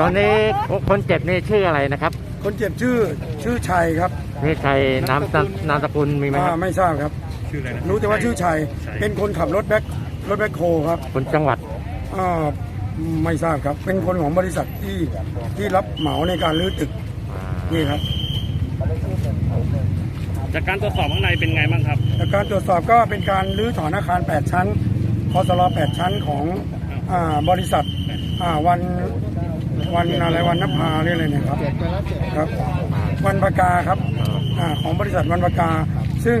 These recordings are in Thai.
ตอนนี้คนเจ็บนี่ชื่ออะไรนะครับ คนเจ็บชื่อชื่อชัยครับนี่ใครนามนามนามสกุลมีไหมคอ่ารับไม่ทราบครับ ชื่ออะไรนะรู้แต่ว่าชื่อชัย เป็นคนขับรถแบ็ครถแบ็คโฮครับคนจังหวัดอ่าไม่ทราบครับ เป็นคนของบริษัทที่ที่รับเหมาในการรื้อตึกอ่านี่ครับ จากการตรวจสอบข้างในเป็นไงบ้างครับแต่การตรวจสอบก็เป็นการรื้อถอนอาคาร 8 ชั้นคอสล8ชั้นของอ่าบริษัทอ่าวัน วันอะไรวันนภาเรียกอะไรเนะครับครับวันปากาครับอ่าของบริษัทวันปากา ซึ่ง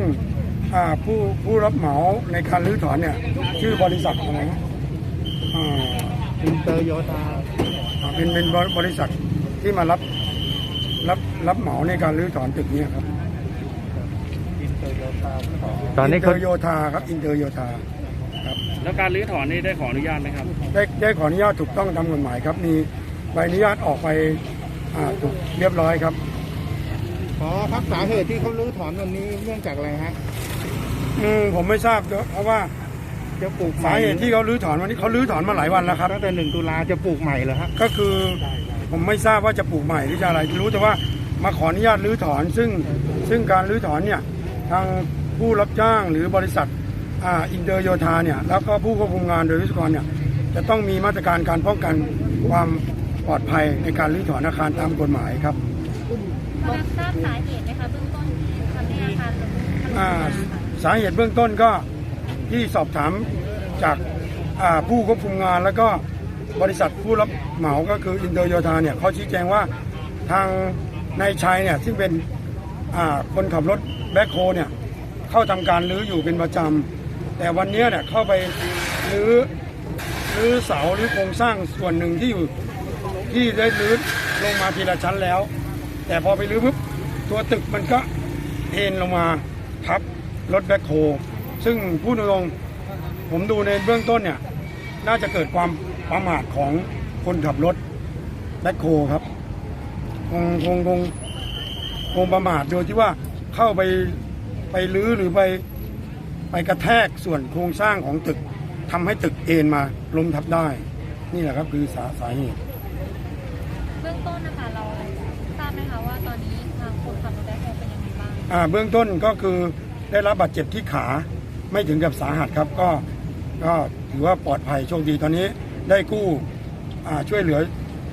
อ่าผู้ผู้รับเหมาในการรื้อถอนเนี่ยชื่อบริษัทอะไรนะอ่าอินเตอร์โยธาอ่าเป็นเป็นบริษัทที่มารับรับรับเหมาในการรื้อถอนตึกเนี้ครับอินเตอร์โยธาตอนนี้อินคเตอนร์โยธาครับอินเตอร์โยธาครับแล้วการรื้อถอนนี่ได้ขออนุญาตไหมครับ ได้ได้ขออนุญาตถูกต้องตามกฎหมายครับมี ใบอนุญาตออกไปอ่าถูกเรียบร้อยครับขอครับสาเหตุที่เขาลื้อถอนวันนี้เนื่องจากอะไรฮะอืมผมไม่ทราบด้วยเพราะว่าจะปลูกใหสาม่เหตุที่เขารื้อถอนวันนี้เขารื้อถอนมาหลายวันแล้วครับตั้งแต่หนึ่งตุลาจะปลูกใหม่เหรอฮะก็คือผมไม่ทราบว่าจะปลูกใหม่หรือจะอะไรรู้แต่ว่ามาขออนุญาตรื้อถอน ซึ่งซึ่งการรื้อถอนเนี่ยทางผู้รับจ้างหรือบริษัทอ่าอินเตอร์โยธาเนี่ยแล้วก็ผู้ควบคุมงานโดยวิศวกรเนี่ยจะต้องมีมาตรการการป้องกันความ ปลอดภัยในการรื้อถอนอาคารตามกฎหมายครับพอทราบสาเหตุไหมคะเบื้องต้นที่ทำให้อาคารล้มอ่าสาเหตุเบื้องต้นก็ที่สอบถามจากอ่าผู้ควบคุมงานแล้วก็บริษัทผู้รับเหมาก็คืออินเตอร์โยธาเนี่ยเขาชี้แจงว่าทางนายชัยเนี่ยซึ่งเป็นอ่าคนขับรถแบ็คโฮเนี่ยเข้าทำการรื้ออยู่เป็นประจำแต่วันเนี้ยเนี่ยเข้าไปรื้อรื้อเสาหรือโครงสร้างส่วนหนึ่งที่อยู่ ที่ได้รื้อลงมาทีละชั้นแล้ว แต่พอไปรื้อปุ๊บตัวตึกมันก็เอ็นลงมาทับรถแบ็คโฮซึ่งพูดตรงผมดูในเบื้องต้นเนี่ย น่าจะเกิดความประมาทของคนขับรถแบ็คโฮครับคงคงคงคงประมาทโดยที่ว่าเข้าไปไปลื้อหรือไปไปกระแทกส่วนโครงสร้างของตึกทำให้ตึกเอ็นมาล้มทับได้ นี่แหละครับคือสาสาเหตุ ต้นนะคะเราทราบไหมคะว่าตอนนี้ทางคนขับรถแบ็คโฮเป็นยังไงบ้างอ่าเบื้องต้นก็คือได้รับบาดเจ็บที่ขาไม่ถึงกับสาหัสครับก็ก็ถือว่าปลอดภัยโชคดีตอนนี้ได้กู้อ่าช่วยเหลือ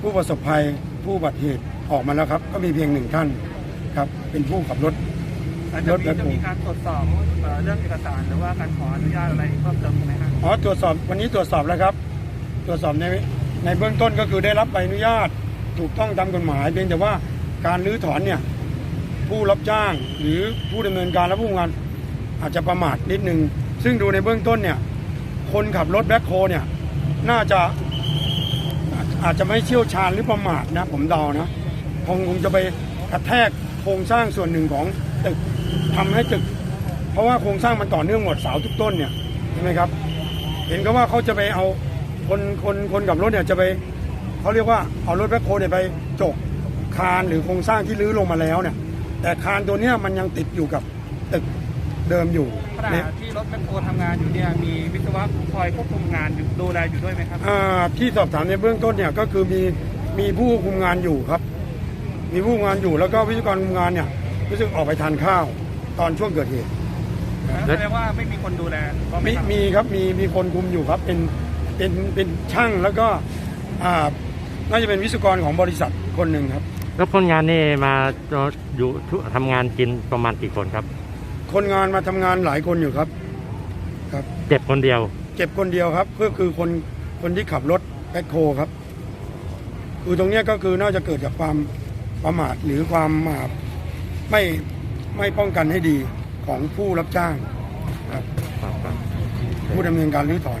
ผู้ประสบภัยผู้บาดเหตุออกมาแล้วครับ ก็มีเพียงหนึ่งท่านครับเป็นผู้ขับรถอาจจะมีจะมีการตรวจสอบเอ่อเรื่องเอกสารหรือว่าการขออนุญาตอะไรเพิ่มเติมไหมครับอ๋อตรวจสอบวันนี้ตรวจสอบแล้วครับ ตรวจสอบในในเบื้องต้นก็คือได้รับใบอนุญาต ถูกต้องตามกฎหมายเพียงแต่ว่าการรื้อถอนเนี่ยผู้รับจ้างหรือผู้ดำเนินการและผู้งานอาจจะประมาทนิดนึง ซึ่งดูในเบื้องต้นเนี่ยคนขับรถแบ็คโฮเนี่ยน่าจะอาจจะไม่เชี่ยวชาญหรือประมาทนะผมเดานะคงคงจะไปกระแทกโครงสร้างส่วนหนึ่งของตึกทำให้ตึก เพราะว่าโครงสร้างมันต่อเนื่องหมดเสาทุกต้นเนี่ยใช่ไหมครับ เห็นก็ว่าเขาจะไปเอาคนคนคนขับรถเนี่ยจะไป เขาเรียกว่าเอารถแบ็คโฮเนี่ยไปจกคานหรือโครงสร้างที่รื้อลงมาแล้วเนี่ย แต่คานตัวเนี้ยมันยังติดอยู่กับตึกเดิมอยู่ขณะเนี่ยที่รถแบ็คโฮทำงานอยู่เนี่ยมีวิศวะคอยควบคุมงานอยู่ดูแลอยู่ด้วยไหมครับ อ่าที่สอบถามในเบื้องต้นเนี่ยก็คือมีมีผู้คุมงานอยู่ครับ มีผู้คุมงานอยู่แล้วก็วิศวกรคุมงานเนี่ยรู้สึกออกไปทานข้าว ตอนช่วงเกิดเหตุ แสดงว่าไม่มีคนดูแลก็มีไม่ครับ มีครับมีมีคนคุมอยู่ครับเป็นเป็นเป็นช่างแล้วก็อ่า น่าจะเป็นวิศวกรของบริษัทคนหนึ่งครับ แล้วคนงานนี่มาอยู่ทำงานกินประมาณกี่คนครับ คนงานมาทำงานหลายคนอยู่ครับ ครับเจ็บคนเดียวเก็บคนเดียวครับก็คือคนคนที่ขับรถแบ็คโฮครับคือตรงเนี้ยก็คือน่าจะเกิดจากความประมาทหรือความอ่าไม่ไม่ป้องกันให้ดีของผู้รับจ้างครับผู้ดำเนินการรื้อถอน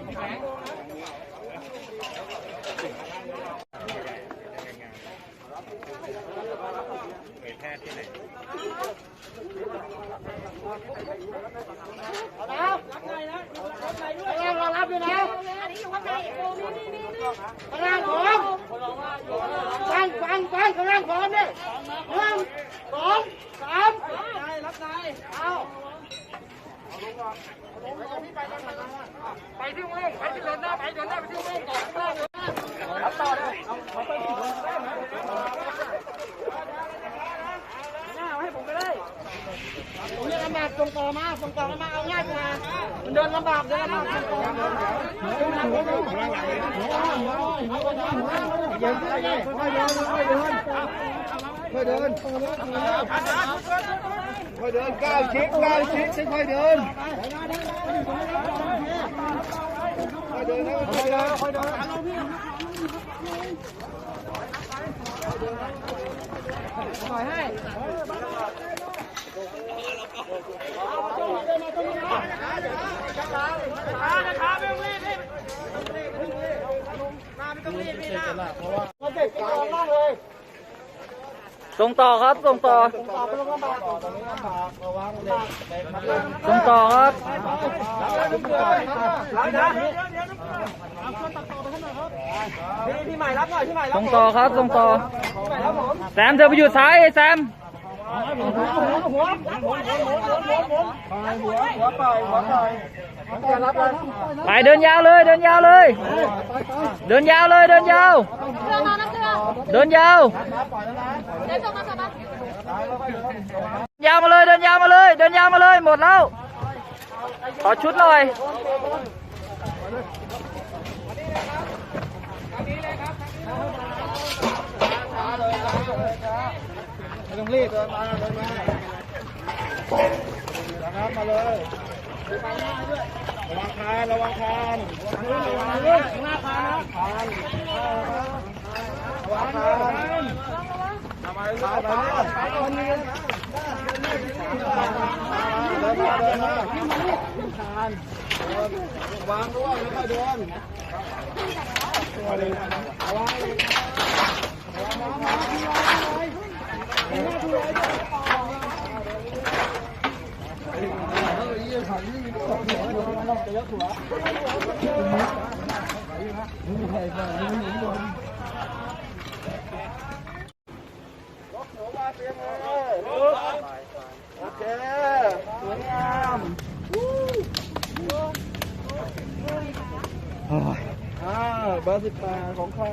ข้างข้งล่งผมฟังฟังฟังข้างล่งผมเนี่ยหนงสอสามรับนายเอาไปที่เม้งไปที่เดินหน้าไปเดินหน้าไปที่เม้งก่อน ส่งต่อมาส่งต่อมาเอาง่ายกว่ามันเดินลำบากเดินลำบากส่งต่อมาเดินค่อยเดินค่อยเดินค่อยเดินค่อยเดินค่อยเดินก้าวชิดก้าวชิดค่อยเดินค่อยเดินค่อยเดินค่อยเดิน ส่งต่อครับ ส่งต่อ ส่งต่อครับรับนะพี่ใหม่รับหน่อยพี่ใหม่รับส่งต่อครับ ส่งต่อ แซมเธอไปอยู่ซ้ายไอ้แซม ไปเดินยาวเลยเดินยาวเลย เดินยาวเลยเดินยาวเครื่องมานะเครื่องเดินยาวเดี๋ยวส่งมาส่งมายาวมาเลยเดินยาวมาเลย เดินยาวมาเลยหมดแล้ว ขอชุดหน่อย ไม่ต้องรีบเดินมาเดินมานะครับมาเลยระวังคานระวังคานระวังคานระวังคานระวังคานระวังคานทำไมลูกคานคานตอนนี้เดินมาเดินมาคานวางด้วยแล้วก็เดินระวัง โอเคสวยงามอ่าเบอร์สิบแปดของใคร